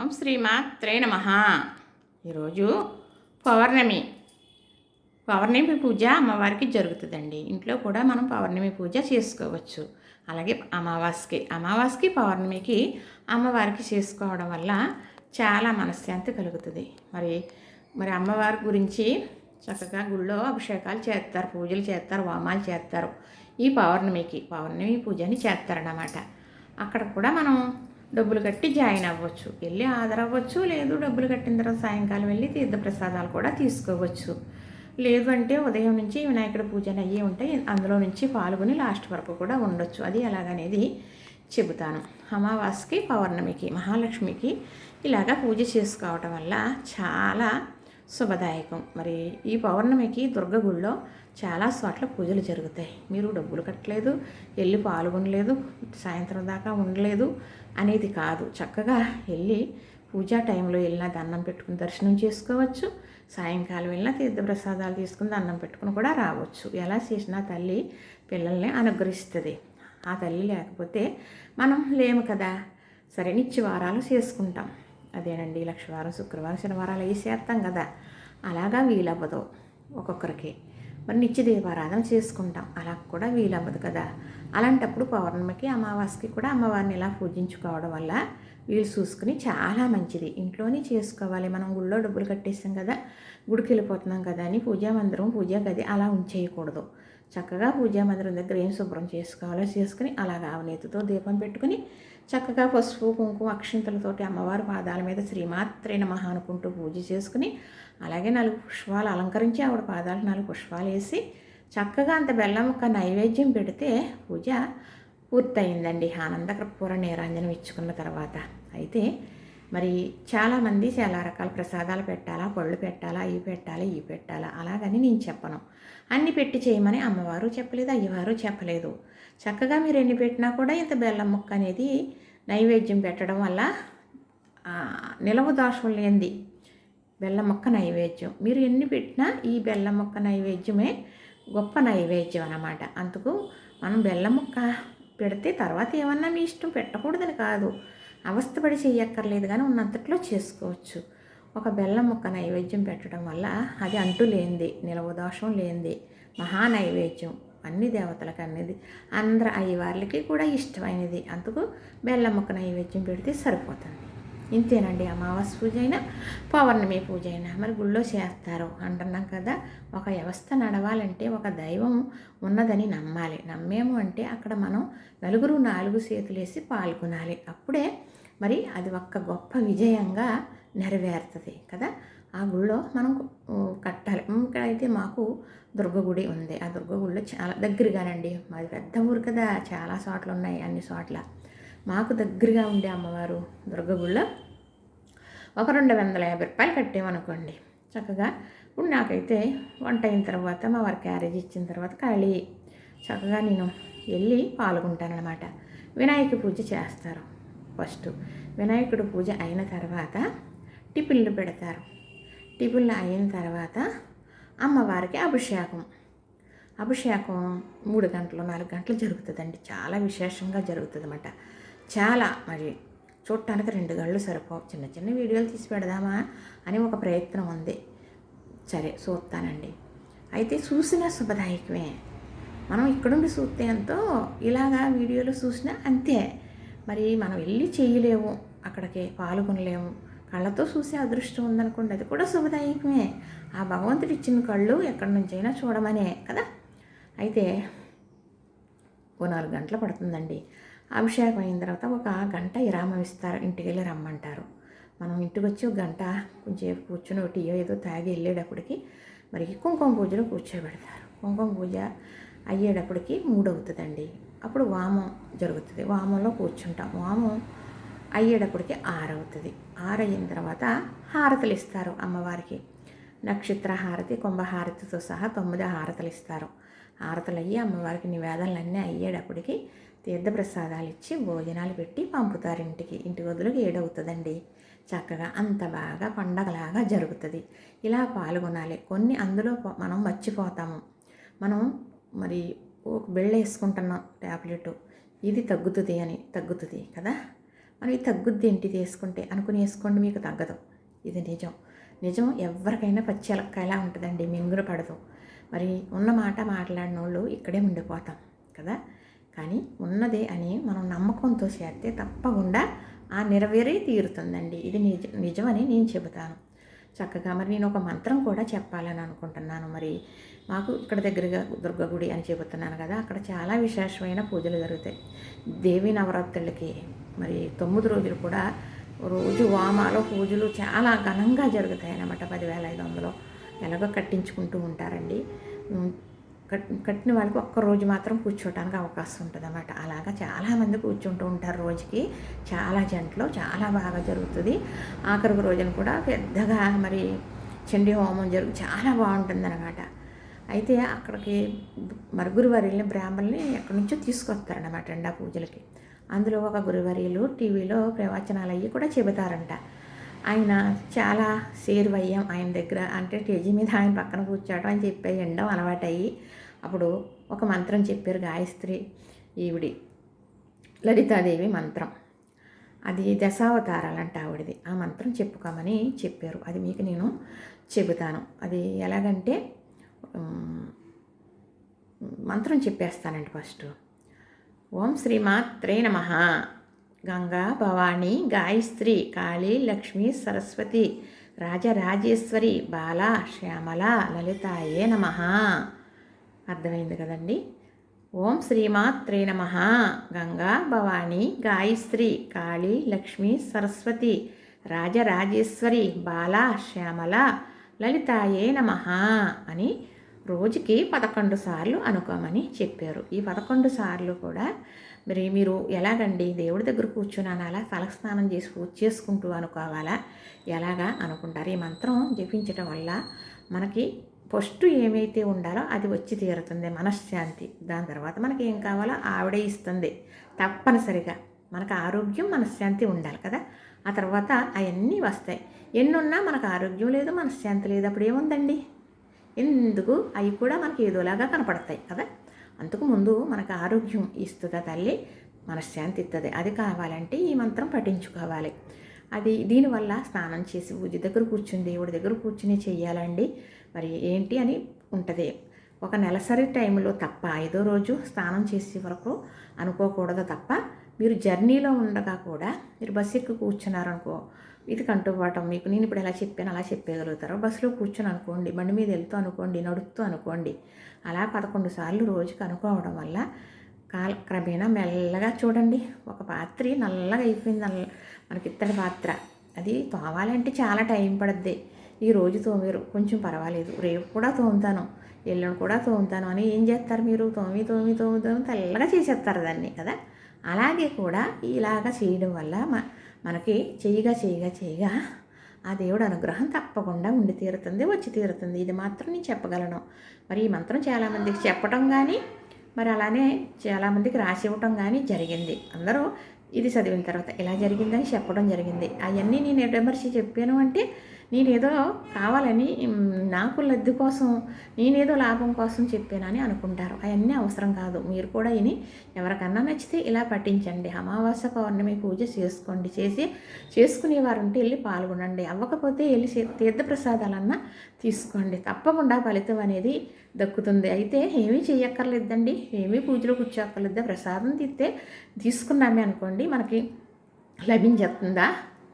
ఓం శ్రీమాత్రే నమ. ఈరోజు పౌర్ణమి. పౌర్ణమి పూజ అమ్మవారికి జరుగుతుందండి. ఇంట్లో కూడా మనం పౌర్ణమి పూజ చేసుకోవచ్చు. అలాగే అమావాస్యకి అమావాస్యకి పౌర్ణమికి అమ్మవారికి చేసుకోవడం వల్ల చాలా మనశ్శాంతి కలుగుతుంది. మరి మరి అమ్మవారి గురించి చక్కగా గుళ్ళో అభిషేకాలు చేస్తారు పూజలు చేస్తారు వామాలు చేస్తారు. ఈ పౌర్ణమికి పౌర్ణమి పూజని చేస్తారన్నమాట. అక్కడ కూడా మనం డబ్బులు కట్టి జాయిన్ అవ్వచ్చు. వెళ్ళి హాజరవ్వచ్చు లేదు డబ్బులు కట్టిన తర్వాత సాయంకాలం వెళ్ళి తీర్థప్రసాదాలు కూడా తీసుకోవచ్చు. లేదు అంటే ఉదయం నుంచి వినాయకుడి పూజలు అయ్యి ఉంటాయి. అందులో నుంచి పాల్గొని లాస్ట్ వరకు కూడా ఉండొచ్చు. అది ఎలాగనేది చెబుతాను. అమావాస్యకి పౌర్ణమికి మహాలక్ష్మికి ఇలాగా పూజ చేసుకోవటం వల్ల చాలా శుభదాయకం. మరి ఈ పౌర్ణమికి దుర్గ గుళ్ళో చాలా చోట్ల పూజలు జరుగుతాయి. మీరు డబ్బులు కట్టలేదు వెళ్ళి పాల్గొనలేదు సాయంత్రం దాకా ఉండలేదు అనేది కాదు. చక్కగా వెళ్ళి పూజా టైంలో వెళ్ళిన దండం పెట్టుకుని దర్శనం చేసుకోవచ్చు. సాయంకాలం వెళ్ళిన తీర్థప్రసాదాలు తీసుకుని దండం పెట్టుకుని కూడా రావచ్చు. ఎలా చేసినా తల్లి పిల్లల్ని అనుగ్రహిస్తుంది. ఆ తల్లి లేకపోతే మనం లేము కదా. సరే నిత్యవారాలు చేసుకుంటాం. అదేనండి లక్షవారం శుక్రవారం శనివారాలు వేసేస్తాం చేస్తాం కదా. అలాగా వీలవ్వదు ఒక్కొక్కరికి. మరి నిత్య దీపారాధన చేసుకుంటాం అలా కూడా వీలవ్వదు కదా. అలాంటప్పుడు పౌర్ణమికి అమావాస్యకి కూడా అమ్మవారిని ఇలా పూజించుకోవడం వల్ల వీలు చూసుకుని చాలా మంచిది. ఇంట్లోనే చేసుకోవాలి మనం గుళ్ళో డబ్బులు కట్టేస్తాం కదా గుడికి వెళ్ళిపోతున్నాం కదా అని పూజా మందిరం పూజా గది అలా ఉంచేయకూడదు. చక్కగా పూజా మందిరం దగ్గర ఏం శుభ్రం చేసుకోవాలో చేసుకుని అలాగా అవనేతితో దీపం పెట్టుకుని చక్కగా పసుపు కుంకుమ అక్షింతలతోటి అమ్మవారి పాదాల మీద శ్రీమాత్రే నమః అనుకుంటూ పూజ చేసుకుని అలాగే నాలుగు పుష్పాలు అలంకరించి ఆవిడ పాదాలు నాలుగు పుష్పాలు వేసి చక్కగా అంత బెల్లం ఒక నైవేద్యం పెడితే పూజ పూర్తయిందండి. ఆనందకర పూర నీరాంజనం ఇచ్చుకున్న తర్వాత. అయితే మరి చాలామంది చాలా రకాల ప్రసాదాలు పెట్టాలా పళ్ళు పెట్టాలా ఇవి పెట్టాలా ఇవి పెట్టాలా అలాగని నేను చెప్పను. అన్ని పెట్టి చేయమని అమ్మవారు చెప్పలేదు అయ్యవారు చెప్పలేదు. చక్కగా మీరు ఎన్ని పెట్టినా కూడా ఇంత బెల్లం ముక్క అనేది నైవేద్యం పెట్టడం వల్ల నిలవ దోషం లేనిది బెల్లం మొక్క నైవేద్యం. మీరు ఎన్ని పెట్టినా ఈ బెల్లం మొక్క నైవేద్యమే గొప్ప నైవేద్యం అన్నమాట. అందుకు మనం బెల్లం ముక్క పెడితే తర్వాత ఏమన్నా మీ ఇష్టం పెట్టకూడదని కాదు. అవస్థపడి చెయ్యక్కర్లేదు కానీ ఉన్నంతట్లో చేసుకోవచ్చు. ఒక బెల్లం ముక్క నైవేద్యం పెట్టడం వల్ల అది అంటు లేనిది నిలవ దోషం లేనిది మహా నైవేద్యం. అన్ని దేవతలకు అన్నిది. అందరు అయ్యవార్లకి కూడా ఇష్టమైనది. అందుకు బెల్లం ముక్క నైవేద్యం పెడితే సరిపోతుంది. ఇంతేనండి అమావాస్య పూజ అయినా పౌర్ణమి పూజ అయినా మరి గుళ్ళో చేస్తారు. అంటున్నాం కదా ఒక వ్యవస్థ నడవాలంటే ఒక దైవం ఉన్నదని నమ్మాలి. నమ్మేము అంటే అక్కడ మనం నలుగురు నాలుగు చేతులేసి పాల్గొనాలి. అప్పుడే మరి అది ఒక్క గొప్ప విజయంగా నెరవేరుతుంది కదా? ఆ గుళ్ళో మనం కట్టాలి. ఇక్కడ అయితే మాకు దుర్గ గుడి ఉంది. ఆ దుర్గ చాలా దగ్గరగానండి. మాది పెద్ద ఊరు కదా. చాలా చోట్ల ఉన్నాయి అన్ని చోట్ల. మాకు దగ్గరగా ఉండే అమ్మవారు దుర్గ గుళ్ళో ఒక రెండు వందల యాభై రూపాయలు కట్టామనుకోండి. చక్కగా ఇప్పుడు నాకైతే వంట అయిన తర్వాత మా వారి క్యారేజ్ ఇచ్చిన తర్వాత ఖాళీ. చక్కగా నేను వెళ్ళి పాల్గొంటానమాట వినాయక పూజ చేస్తారు. ఫస్ట్ వినాయకుడు పూజ అయిన తర్వాత టిఫిన్లు పెడతారు. టిఫిన్లు అయిన తర్వాత అమ్మవారికి అభిషేకం. అభిషేకం మూడు గంటలు నాలుగు గంటలు జరుగుతుందండి. చాలా విశేషంగా జరుగుతుంది అన్నమాట చాలా మరి చూడటానికి రెండు గళ్ళు సరిపోవు. చిన్న చిన్న వీడియోలు తీసి పెడదామా అని ఒక ప్రయత్నం ఉంది. సరే చూస్తానండి. అయితే చూసిన శుభదాయకమే. మనం ఇక్కడుండి చూస్తే ఎంతో ఇలాగా వీడియోలు చూసినా అంతే. మరి మనం వెళ్ళి చేయలేము అక్కడికి పాల్గొనలేము. కళ్ళతో చూసే అదృష్టం ఉందనుకోండి అది కూడా శుభదాయకమే. ఆ భగవంతుడు ఇచ్చిన కళ్ళు ఎక్కడి నుంచైనా చూడమనే కదా? అయితే ఓ నాలుగు గంటలు పడుతుందండి. అభిషేకం అయిన తర్వాత ఒక గంట విరామం ఇస్తారు ఇంటికి వెళ్ళి రమ్మంటారు. మనం ఇంటికి వచ్చి ఒక గంట కొంచెం కూర్చుని ఒకటి ఏదో తాగి వెళ్ళేటప్పటికి మరి కుంకుమ పూజలో కూర్చోబెడతారు. కుంకుమ పూజ అయ్యేటప్పటికి మూడు అవుతుందండి అప్పుడు వామం జరుగుతుంది. వామంలో కూర్చుంటాం. వామం అయ్యేటప్పటికి ఆరవుతుంది. అయిన తర్వాత హారతలు ఇస్తారు అమ్మవారికి. నక్షత్ర హారతి కుంభహారతితో సహా తొమ్మిది హారతలు ఇస్తారు హారతలు అయ్యి అమ్మవారికి నివేదనలన్నీ అయ్యేటప్పటికి తీర్థప్రసాదాలు ఇచ్చి భోజనాలు పెట్టి పంపుతారు ఇంటికి. ఇంటి వదులుకి ఏడవుతుందండి. చక్కగా అంత బాగా పండగలాగా జరుగుతుంది. ఇలా పాల్గొనాలి. కొన్ని అందులో మనం మర్చిపోతాము. మనం మరి ఒక బెళ్ళ వేసుకుంటున్నాం ట్యాబ్లెట్ ఇది తగ్గుతుంది అని తగ్గుతుంది కదా? మరి తగ్గుద్ది ఏంటిది వేసుకుంటే? అనుకుని వేసుకోండి మీకు తగ్గదు. ఇది నిజం. నిజం ఎవరికైనా పచ్చి పచ్చెలక్కాయలా ఉంటుందండి మింగులు పడదు. మరి ఉన్న మాట మాట్లాడిన వాళ్ళు ఇక్కడే ఉండిపోతాం కదా? కానీ ఉన్నదే అని మనం నమ్మకంతో చేస్తే తప్పకుండా ఆ నెరవేరే తీరుతుందండి. ఇది నిజ నిజమని నేను చెబుతాను. చక్కగా మరి నేను ఒక మంత్రం కూడా చెప్పాలని అనుకుంటున్నాను. మరి మాకు ఇక్కడ దగ్గరగా దుర్గ గుడి అని చెబుతున్నాను కదా అక్కడ చాలా విశేషమైన పూజలు జరుగుతాయి. దేవి నవరాత్రులకి మరి తొమ్మిది రోజులు కూడా రోజు వామాలో పూజలు చాలా ఘనంగా జరుగుతాయి అన్నమాట పదివేల ఐదు వందలు ఎలాగో కట్టించుకుంటూ ఉంటారండి. కట్టిన వాళ్ళకి ఒక్క రోజు మాత్రం కూర్చోవడానికి అవకాశం ఉంటుంది అనమాట అలాగా చాలామంది కూర్చుంటూ ఉంటారు రోజుకి. చాలా జంటలో చాలా బాగా జరుగుతుంది. ఆఖరికి రోజున కూడా పెద్దగా మరి చండీ హోమం జరుగు చాలా బాగుంటుంది అనమాట అయితే అక్కడికి మరి గురువారిని బ్రాహ్మణుల్ని ఎక్కడి నుంచో తీసుకొస్తారనమాట అండి ఆ పూజలకి. అందులో ఒక గురువర్యులు టీవీలో ప్రవచనాలు అయ్యి కూడా చెబుతారంట. ఆయన చాలా సేరువయ్యాం ఆయన దగ్గర. అంటే స్టేజీ మీద ఆయన పక్కన కూర్చోవడం అని చెప్పే ఎండం అలవాటయ్యి అప్పుడు ఒక మంత్రం చెప్పారు గాయత్రి ఈవిడి. లలితాదేవి మంత్రం. అది దశావతారాలంట ఆవిడది. ఆ మంత్రం చెప్పుకోమని చెప్పారు. అది మీకు నేను చెబుతాను. అది ఎలాగంటే మంత్రం చెప్పేస్తానండి ఫస్ట్. ఓం శ్రీమాత్రే నమ. గంగా భవానీ గాయత్రి కాళీ లక్ష్మి సరస్వతి రాజరాజేశ్వరి బాల శ్యామల లలితాయే నమ. అర్థమైంది కదండి? ఓం శ్రీమాత్రే నమ. గంగా భవానీ గాయత్రి కాళీ లక్ష్మి సరస్వతి రాజరాజేశ్వరి బాల శ్యామల లలితాయే నమ అని రోజుకి పదకొండు సార్లు అనుకోమని చెప్పారు. ఈ పదకొండు సార్లు కూడా మరి మీరు ఎలాగండి? దేవుడి దగ్గర కూర్చున్నాను అలా తలస్నానం చేసి పూజ చేసుకుంటూ అనుకోవాలా? ఎలాగా అనుకుంటారు? ఈ మంత్రం జపించడం వల్ల మనకి ఫస్ట్ ఏమైతే ఉండాలో అది వచ్చి తీరుతుంది మనశ్శాంతి. దాని తర్వాత మనకి ఏం కావాలో ఆవిడే ఇస్తుంది. తప్పనిసరిగా మనకు ఆరోగ్యం మనశ్శాంతి ఉండాలి కదా? ఆ తర్వాత అవన్నీ వస్తాయి. ఎన్నున్నా మనకు ఆరోగ్యం లేదు మనశ్శాంతి లేదు. అప్పుడు ఏముందండి? ఎందుకు? అవి కూడా మనకి ఏదోలాగా కనపడతాయి కదా? అంతకు ముందు మనకు ఆరోగ్యం ఇస్తుందా తల్లి? మనశ్శాంతి ఇస్తుంది అది కావాలంటే ఈ మంత్రం పఠించుకోవాలి. అది దీనివల్ల స్నానం చేసి పూజ దగ్గర కూర్చుని దేవుడి దగ్గర కూర్చుని చేయాలండి మరి ఏంటి అని ఉంటుంది. ఒక నెలసరి టైంలో తప్ప ఐదో రోజు స్నానం చేసే వరకు అనుకోకూడదు తప్ప మీరు జర్నీలో ఉండగా కూడా మీరు బస్సు ఎక్కి కూర్చున్నారనుకో ఇది కంటుపోవటం మీకు నేను ఇప్పుడు ఎలా చెప్పాను అలా చెప్పేయగలుగుతారు బస్సులో కూర్చొని అనుకోండి బండి మీద వెళ్తూ అనుకోండి నడుస్తూ అనుకోండి అలా పదకొండు సార్లు రోజుకి అనుకోవడం వల్ల కాల క్రమేణా మెల్లగా చూడండి ఒక పాత్ర నల్లగా అయిపోయింది. నల్ల మనకి ఇత్తడి పాత్ర. అది తోమాలంటే చాలా టైం పడుద్ది. ఈ రోజు తోమారు కొంచెం పర్వాలేదు. రేపు కూడా తోముతాను ఎల్లుండి కూడా తోముతాను అని ఏం చేస్తారు మీరు? తోమి తోమి తోమి తోమి తెల్లగా చేసేస్తారు దాన్ని కదా. అలాగే కూడా ఇలాగా చేయడం వల్ల మా మనకి చేయగా చేయగా చేయగా ఆ దేవుడు అనుగ్రహం తప్పకుండా ఉండి తీరుతుంది వచ్చి తీరుతుంది. ఇది మాత్రం నేను చెప్పగలను. మరి ఈ మంత్రం చాలామందికి చెప్పటం కానీ మరి అలానే చాలామందికి రాసి ఇవ్వటం కానీ జరిగింది. అందరూ ఇది చదివిన తర్వాత ఇలా జరిగిందని చెప్పడం జరిగింది. అవన్నీ నేను ఎడమర్చి చెప్పాను అంటే నేనేదో కావాలని నాకు లబ్ధి కోసం నేనేదో లాభం కోసం చెప్పానని అనుకుంటారు. అవన్నీ అవసరం కాదు. మీరు కూడా ఇని ఎవరికన్నా నచ్చితే ఇలా పట్టించండి అమావాస్య పౌర్ణమి పూజ చేసుకోండి. చేసి చేసుకునేవారు ఉంటే వెళ్ళి పాల్గొనండి. అవ్వకపోతే వెళ్ళి తీర్థప్రసాదాలన్నా తీసుకోండి. తప్పకుండా ఫలితం అనేది దక్కుతుంది. అయితే ఏమీ చేయక్కర్లేదండి. ఏమీ పూజలో కూర్చోక్కర్లేదు. ప్రసాదం తీస్తే తీసుకున్నామే అనుకోండి మనకి లభించేస్తుందా?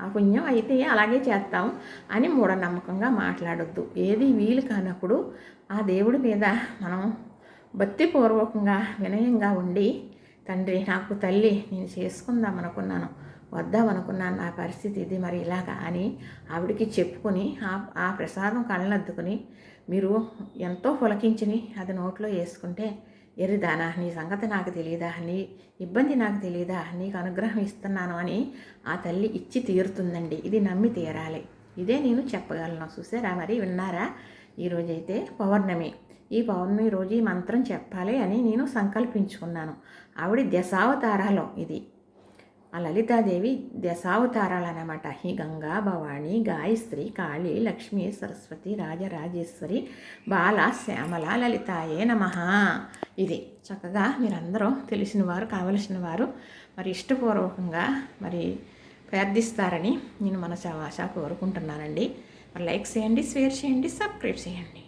ఆ పుణ్యం అయితే అలాగే చేస్తాం అని మూఢనమ్మకంగా మాట్లాడొద్దు. ఏది వీలు కానప్పుడు ఆ దేవుడి మీద మనం భక్తిపూర్వకంగా వినయంగా ఉండి తండ్రి నాకు తల్లి నేను చేసుకుందాం అనుకున్నాను వద్దాం అనుకున్నాను నా పరిస్థితి ఇది మరి ఇలాగా అని ఆవిడికి చెప్పుకొని ఆ ఆ ప్రసాదం కళ్ళనద్దుకుని మీరు ఎంతో పులకించుని అది నోట్లో వేసుకుంటే ఎరిదానా నీ సంగతి నాకు తెలియదా నీ ఇబ్బంది నాకు తెలియదా నీకు అనుగ్రహం ఇస్తున్నాను అని ఆ తల్లి ఇచ్చి తీరుతుందండి. ఇది నమ్మి తీరాలి. ఇదే నేను చెప్పగలను. చూసారా మరి? విన్నారా? ఈరోజైతే పౌర్ణమి. ఈ పౌర్ణమి రోజు ఈ మంత్రం చెప్పాలి అని నేను సంకల్పించుకున్నాను. ఆవిడ దశావతారాలో ఇది. ఆ లలితాదేవి దశావతారాలన్నమాట. హి గంగా భవాని గాయత్రి కాళీ లక్ష్మి సరస్వతి రాజరాజేశ్వరి బాల శ్యామల లలితాయే నమ. ఇది చక్కగా మీరందరూ తెలిసిన వారు కావలసిన వారు మరి ఇష్టపూర్వకంగా మరి ప్రార్థిస్తారని నేను మన ఆశ కోరుకుంటున్నానండి. మరి లైక్ చేయండి షేర్ చేయండి సబ్స్క్రైబ్ చేయండి.